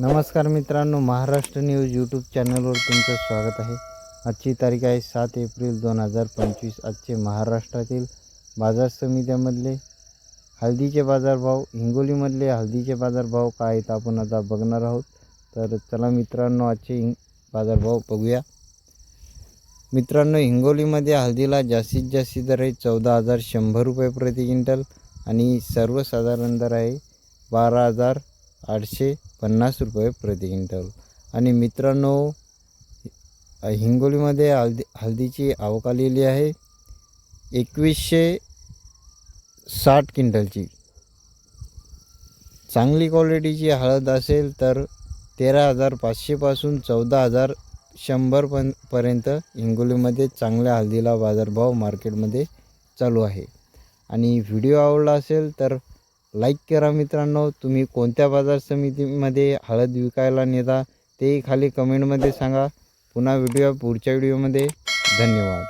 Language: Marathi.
नमस्कार मित्रांनो महाराष्ट्र न्यूज यूट्यूब चॅनलवर तुमचं स्वागत आहे. आजची तारीख आहे सात एप्रिल दोन हजार पंचवीस. आजचे महाराष्ट्रातील बाजार समित्यामधले हळदीचे बाजारभाव हिंगोलीमधले हळदीचे बाजारभाव काय आहेत आपण आता बघणार आहोत. तर चला मित्रांनो आजचे हिंग बाजारभाव बघूया. मित्रांनो हिंगोलीमध्ये हळदीला जास्तीत जास्त दर आहे चौदा हजार शंभर रुपये प्रति क्विंटल आणि सर्वसाधारण दर आहे बारा हजार आठशे पन्नास रुपये प्रति क्विंटल. आणि मित्रांनो हिंगोलीमध्ये हळदी हळदीची आवक आलेली आहे. एकवीसशे साठ क्विंटलची. चांगली क्वालिटीची हळद असेल तर तेरा हजार पाचशेपासून चौदा हजार शंभर पण पर्यंत हिंगोलीमध्ये चांगल्या हळदीला बाजारभाव मार्केटमध्ये चालू आहे. आणि व्हिडिओ आवडला असेल तर लाईक करा मित्रांनो. तुम्ही कोणत्या बाजार समितीमध्ये हळद विकायला नेता तेही खाली कमेंटमध्ये सांगा. पुन्हा व्हिडिओ पुढच्या व्हिडिओमध्ये धन्यवाद.